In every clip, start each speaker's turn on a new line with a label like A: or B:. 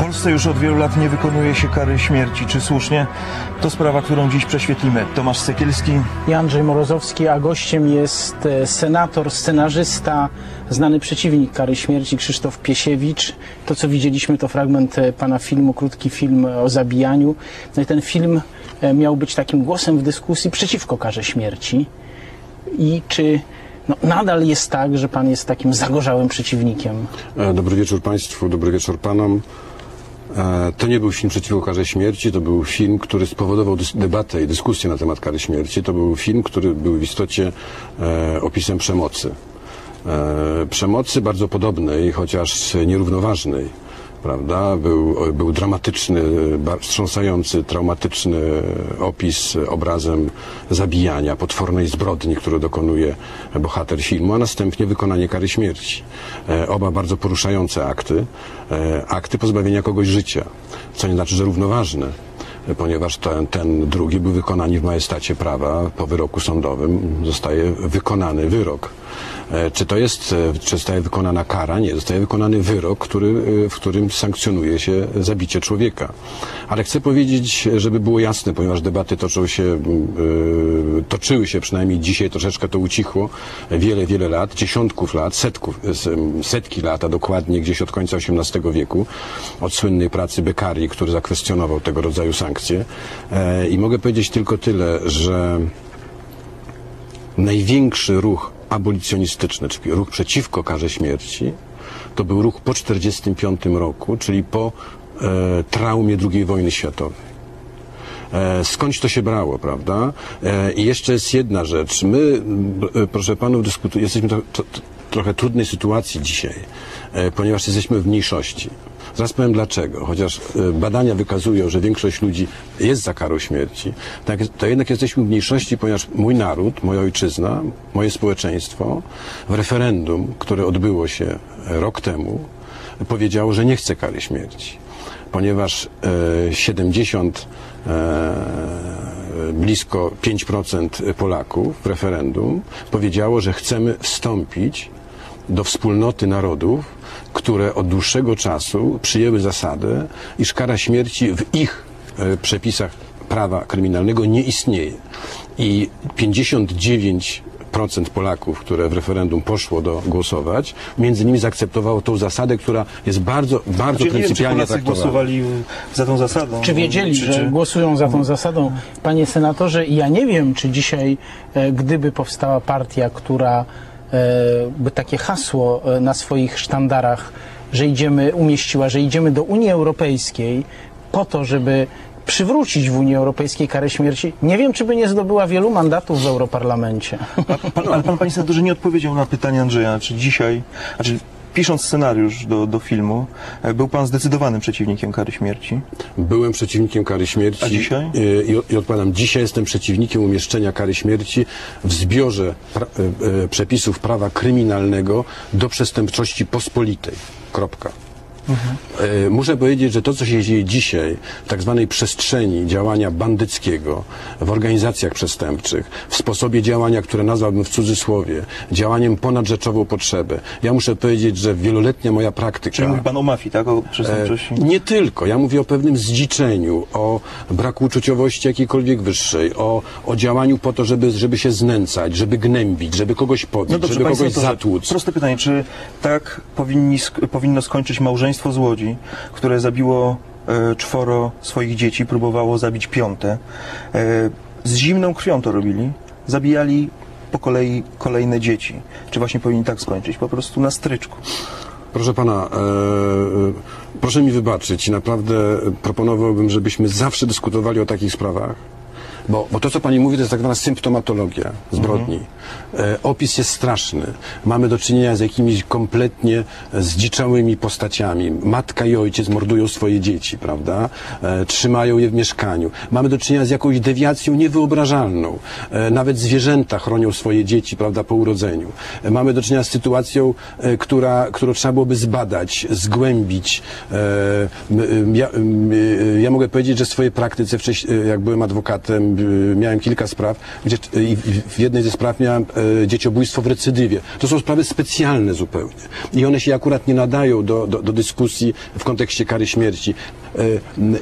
A: Polsce już od wielu lat nie wykonuje się kary śmierci. Czy słusznie? To sprawa, którą dziś prześwietlimy. Tomasz Sekielski.
B: I Andrzej Morozowski, a gościem jest e, senator, scenarzysta, znany przeciwnik kary śmierci Krzysztof Piesiewicz. To, co widzieliśmy, to fragment e, pana filmu, krótki film o zabijaniu. No i ten film e, miał być takim głosem w dyskusji przeciwko karze śmierci. I czy no, nadal jest tak, że pan jest takim zagorzałym przeciwnikiem?
C: Dobry wieczór Państwu, dobry wieczór Panom. E, To nie był film przeciwko karze śmierci, to był film, który spowodował debatę i dyskusję na temat kary śmierci. To był film, który był w istocie e, opisem przemocy. E, Przemocy bardzo podobnej, chociaż nierównoważnej. Prawda? Był, był dramatyczny, wstrząsający, traumatyczny opis obrazem zabijania, potwornej zbrodni, którą dokonuje bohater filmu, a następnie wykonanie kary śmierci. E, Oba bardzo poruszające akty, e, akty pozbawienia kogoś życia, co nie znaczy, że równoważne ponieważ ten, ten drugi był wykonany w majestacie prawa po wyroku sądowym, zostaje wykonany wyrok. E, Czy to jest, e, czy zostaje wykonana kara? Nie, zostaje wykonany wyrok, który, e, w którym sankcjonuje się zabicie człowieka. Ale chcę powiedzieć, żeby było jasne, ponieważ debaty toczą się, toczyły się przynajmniej dzisiaj, troszeczkę to ucichło, wiele, wiele lat, dziesiątków lat, setków, setki a dokładnie gdzieś od końca XVIII wieku, od słynnej pracy Beccarii, który zakwestionował tego rodzaju sankcje. I mogę powiedzieć tylko tyle, że największy ruch abolicjonistyczny, czyli ruch przeciwko karze śmierci, to był ruch po 1945 roku, czyli po e, traumie II wojny światowej. E, skądś to się brało, prawda? E, I jeszcze jest jedna rzecz. My, proszę panów, jesteśmy to, trochę trudnej sytuacji dzisiaj, e, ponieważ jesteśmy w mniejszości. Zaraz powiem dlaczego. Chociaż e, badania wykazują, że większość ludzi jest za karą śmierci, tak, to jednak jesteśmy w mniejszości, ponieważ mój naród, moja ojczyzna, moje społeczeństwo w referendum, które odbyło się rok temu, powiedziało, że nie chce kary śmierci ponieważ e, 70 e, blisko 5% Polaków w referendum powiedziało, że chcemy wstąpić do wspólnoty narodów, które od dłuższego czasu przyjęły zasadę, iż kara śmierci w ich e, przepisach prawa kryminalnego nie istnieje. I 59 procent Polaków, które w referendum poszło do głosować, między innymi zaakceptowało tą zasadę, która jest bardzo, bardzo
A: Znaczy, nie wiem, czy
C: pryncypialnie
A: Polacy
C: traktowana.
A: głosowali za tą zasadą.
B: Czy wiedzieli,
A: Czy-
B: że
A: czy-
B: głosują za tą zasadą? Panie senatorze, ja nie wiem, czy dzisiaj, e, gdyby powstała partia, która by takie hasło e, na swoich sztandarach, że idziemy, umieściła, że idziemy do Unii Europejskiej po to, żeby przywrócić w Unii Europejskiej karę śmierci, nie wiem, czy by nie zdobyła wielu mandatów w Europarlamencie.
A: Pan, ale pan, panie senatorze, nie odpowiedział na pytanie Andrzeja, czy dzisiaj, znaczy pisząc scenariusz do, do filmu, e, był pan zdecydowanym przeciwnikiem kary śmierci.
C: Byłem przeciwnikiem kary śmierci.
A: A dzisiaj?
C: Y, I, I odpowiadam, dzisiaj jestem przeciwnikiem umieszczenia kary śmierci w zbiorze pra, y, przepisów prawa kryminalnego do przestępczości pospolitej. Kropka. E, Muszę powiedzieć, że to, co się dzieje dzisiaj w tak zwanej przestrzeni działania bandyckiego, w organizacjach przestępczych, w sposobie działania, które nazwałbym w cudzysłowie, działaniem ponad rzeczową potrzebę. Ja muszę powiedzieć, że wieloletnia moja praktyka...
A: Czyli mówi pan o mafii, tak? O przestępczości.
C: E, Nie tylko. Ja mówię o pewnym zdziczeniu, o braku uczuciowości jakiejkolwiek wyższej, o, o działaniu po to, żeby, żeby się znęcać, żeby gnębić, żeby kogoś pobić,
A: No dobrze,
C: żeby kogoś
A: senatorze,
C: zatłuc.
A: proste pytanie, czy tak powinni, powinno skończyć małżeństwo z Łodzi, które zabiło e, czworo swoich dzieci, próbowało zabić piąte. E, z zimną krwią to robili. Zabijali po kolei kolejne dzieci. Czy właśnie powinni tak skończyć? Po prostu na stryczku.
C: Proszę pana, e, e, proszę mi wybaczyć, naprawdę proponowałbym, żebyśmy zawsze dyskutowali o takich sprawach. Bo, bo to, co pani mówi, to jest tak zwana symptomatologia zbrodni. E, opis jest straszny. Mamy do czynienia z jakimiś kompletnie zdziczałymi postaciami. Matka i ojciec mordują swoje dzieci, prawda? E, trzymają je w mieszkaniu. Mamy do czynienia z jakąś dewiacją niewyobrażalną. E, nawet zwierzęta chronią swoje dzieci, prawda, po urodzeniu. E, mamy do czynienia z sytuacją, e, która, którą trzeba byłoby zbadać, zgłębić. E, ja, ja mogę powiedzieć, że w swojej praktyce, jak byłem adwokatem, miałem kilka spraw, gdzie y, w- jednej ze spraw miałem e, dzieciobójstwo w recydywie. To są sprawy specjalne zupełnie. I one się akurat nie nadają do, do, do dyskusji w kontekście kary śmierci.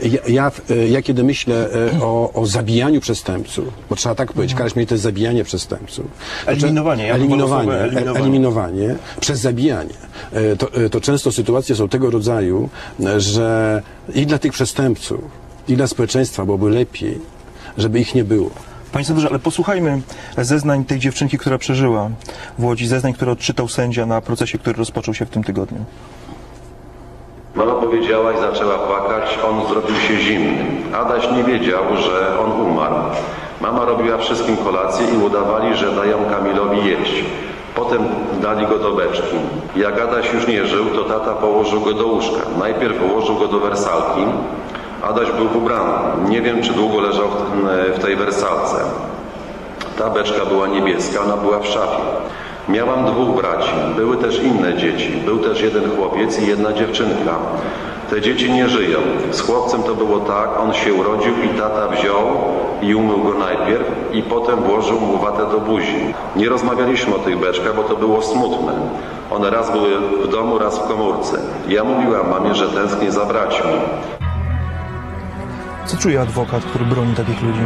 C: Ja, ja, ja kiedy myślę o, o zabijaniu przestępców, bo trzeba tak powiedzieć, kara śmierci to jest zabijanie przestępców.
A: Eliminowanie, ja
C: eliminowanie,
A: eliminowanie.
C: eliminowanie przez zabijanie. To, to często sytuacje są tego rodzaju, że i dla tych przestępców, i dla społeczeństwa byłoby lepiej, żeby ich nie było.
A: Panie senatorze, ale posłuchajmy zeznań tej dziewczynki, która przeżyła w Łodzi, zeznań, które odczytał sędzia na procesie, który rozpoczął się w tym tygodniu.
D: Mama powiedziała i zaczęła płakać, on zrobił się zimny. Adaś nie wiedział, że on umarł. Mama robiła wszystkim kolację i udawali, że dają Kamilowi jeść. Potem dali go do beczki. Jak Adaś już nie żył, to tata położył go do łóżka. Najpierw położył go do wersalki. Adaś był ubrany. Nie wiem, czy długo leżał w, w tej wersalce. Ta beczka była niebieska, ona była w szafie. Miałam dwóch braci, były też inne dzieci. Był też jeden chłopiec i jedna dziewczynka. Te dzieci nie żyją. Z chłopcem to było tak, on się urodził i tata wziął i umył go najpierw i potem włożył mu watę do buzi. Nie rozmawialiśmy o tych beczkach, bo to było smutne. One raz były w domu, raz w komórce. Ja mówiłam mamie, że tęsknię za braćmi.
A: Co czuje adwokat, który broni takich ludzi?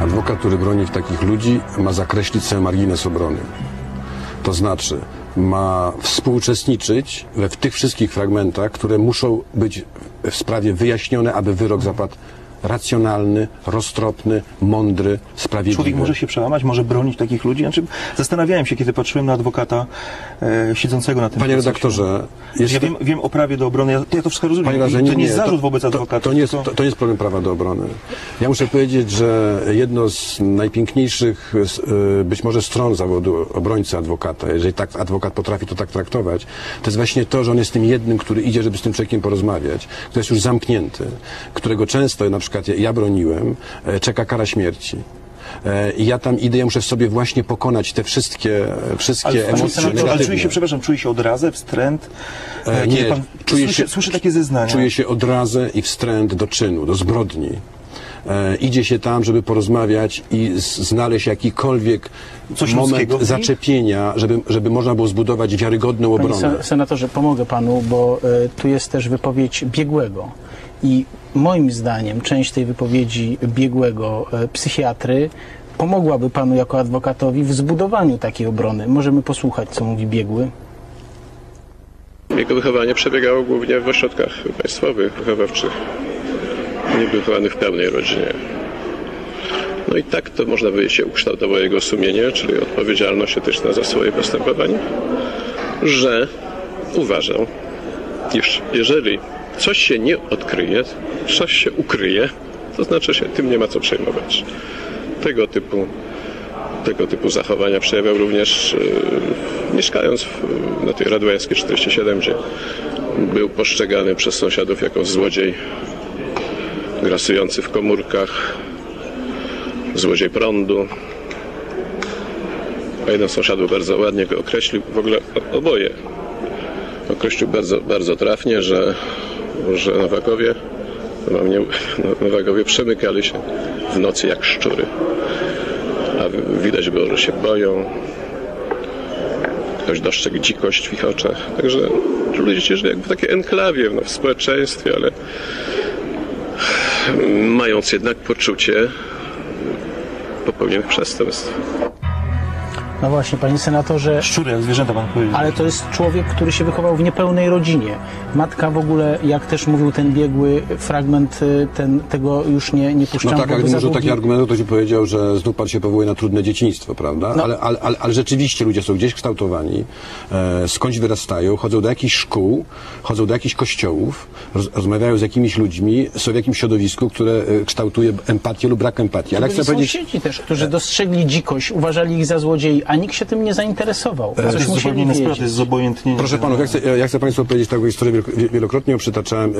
C: Adwokat, który broni takich ludzi, ma zakreślić sobie margines obrony. To znaczy, ma współuczestniczyć we w tych wszystkich fragmentach, które muszą być w sprawie wyjaśnione, aby wyrok zapadł racjonalny, roztropny, mądry, sprawiedliwy.
A: Człowiek może się przełamać, może bronić takich ludzi? Znaczy, zastanawiałem się, kiedy patrzyłem na adwokata e, siedzącego na tym
C: Panie
A: procesie.
C: redaktorze, jest
A: Ja wiem, wiem o prawie do obrony, ja, ja to wszystko rozumiem.
C: Panie Rażenie,
A: to nie jest zarzut
C: to,
A: wobec
C: to,
A: adwokata.
C: to, nie jest, to, to nie jest problem prawa do obrony. Ja muszę powiedzieć, że jedno z najpiękniejszych y, być może stron zawodu obrońcy adwokata, jeżeli tak adwokat potrafi to tak traktować, to jest właśnie to, że on jest tym jednym, który idzie, żeby z tym człowiekiem porozmawiać, który jest już zamknięty, którego często, na przykład ja, ja broniłem, e, czeka kara śmierci. E, I ja tam idę, ja muszę w sobie właśnie pokonać te wszystkie, wszystkie
A: Ale, panie
C: emocje
A: senatorze, ale
C: negatywne.
A: czuje się, przepraszam, czuje się odrazę, wstręt?
C: E, Nie,
A: pan
C: czuję
A: słyszy,
C: się,
A: słyszy takie zeznania.
C: Czuję się odrazę i wstręt do czynu, do zbrodni. E, idzie się tam, żeby porozmawiać i z, znaleźć jakikolwiek
A: Coś
C: moment zaczepienia, żeby, żeby można było zbudować wiarygodną
B: Panie
C: obronę.
B: sen- senatorze, pomogę panu, bo e, tu jest też wypowiedź biegłego. I moim zdaniem część tej wypowiedzi biegłego e, psychiatry pomogłaby panu jako adwokatowi w zbudowaniu takiej obrony. Możemy posłuchać, co mówi biegły.
E: Jego wychowanie przebiegało głównie w ośrodkach państwowych, wychowawczych. Nie był wychowany w pełnej rodzinie. No i tak to można powiedzieć się ukształtowało jego sumienie, czyli odpowiedzialność etyczna za swoje postępowanie, że uważał, iż jeżeli coś się nie odkryje, coś się ukryje, to znaczy się tym nie ma co przejmować. Tego typu tego typu zachowania przejawiał również e, mieszkając w, na tej Radłańskiej 47, gdzie był postrzegany przez sąsiadów jako złodziej grasujący w komórkach, złodziej prądu. A jeden z sąsiadów bardzo ładnie go określił, w ogóle oboje określił bardzo, bardzo trafnie, że, że Nowakowie, no, mnie, Nowakowie przemykali się w nocy jak szczury a widać było, że się boją. Ktoś dostrzegł dzikość w ich oczach. Także ludzie żyją jakby w enklawie no, w społeczeństwie, ale mając jednak poczucie popełnionych przestępstw.
B: No właśnie, panie senatorze,
A: Szczury, jak zwierzęta pan powiedział.
B: ale to jest człowiek, który się wychował w niepełnej rodzinie. Matka w ogóle, jak też mówił ten biegły fragment, y, ten, tego już nie, nie
C: No
B: puszczamy.
C: tak, jak
B: długi-
C: taki argument, to ci powiedział, że znów pan się powołuje na trudne dzieciństwo, prawda?
B: No.
C: Ale, ale, ale, ale rzeczywiście ludzie są gdzieś kształtowani, e, skądś wyrastają, chodzą do jakichś szkół, chodzą do jakichś kościołów, roz, rozmawiają z jakimiś ludźmi, są w jakimś środowisku, które e, kształtuje empatię lub brak empatii. Ale chcę powiedzieć...
B: też, którzy dostrzegli dzikość, uważali ich za złodziei, a nikt się tym nie zainteresował.
A: to
B: Coś
A: jest zupełnie to jest zobojętnienie.
C: Proszę panów, ja chcę, ja chcę Państwu powiedzieć taką historię, wielo- wielokrotnie ją przytaczałem.